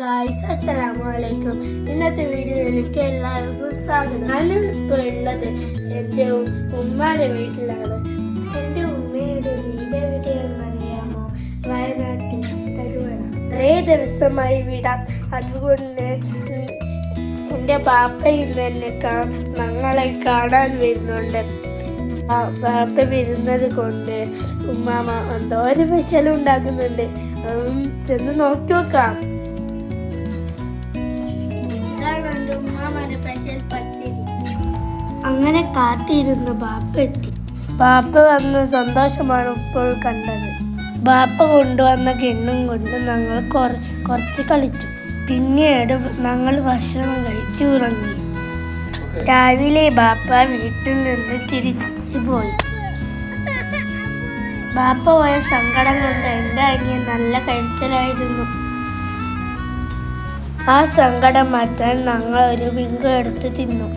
Guys അസ്സലാമു അലൈക്കും ഇന്നത്തെ വീഡിയോയിലേക്ക് എല്ലാവർക്കും സ്വാഗതം. ഞാനിപ്പോൾ ഉള്ളത് എന്റെ ഉമ്മാന്റെ വീട്ടിലാണ്. എന്റെ ഉമ്മയുടെ വീട് എവിടെയാണെന്ന് അറിയാമോ വയനാട്ടിൽ തരുവണ കുറേ ദിവസമായി വിടാം. അതുകൊണ്ട് എന്റെ ബാപ്പ ഇന്ന് എന്നെ കാ ഞങ്ങളെ കാണാൻ വരുന്നുണ്ട്. ബാപ്പ വരുന്നത് കൊണ്ട് ഉമ്മാമ എന്തോ ഒരു സ്പെഷ്യൽ ചെന്ന് നോക്കി നോക്കാം. അങ്ങനെ കാത്തിരുന്ന് ബാപ്പ എത്തി. ബാപ്പ വന്ന സന്തോഷമാണ് ഇപ്പോൾ കണ്ടത്. ബാപ്പ കൊണ്ടുവന്ന കിണ്ണും കൊണ്ട് ഞങ്ങൾ കുറച്ച് കളിച്ചു. പിന്നീട് ഞങ്ങൾ ഭക്ഷണം കഴിച്ചു ഉറങ്ങി. രാവിലെ ബാപ്പ വീട്ടിൽ നിന്ന് തിരിച്ചു പോയി. ബാപ്പ പോയ സങ്കടം കൊണ്ട് എന്റെ അനിയൻ നല്ല കഴിച്ചലായിരുന്നു. ആ സങ്കടം മാറ്റാൻ ഞങ്ങൾ ഒരു വിങ്ക എടുത്ത് തിന്നു.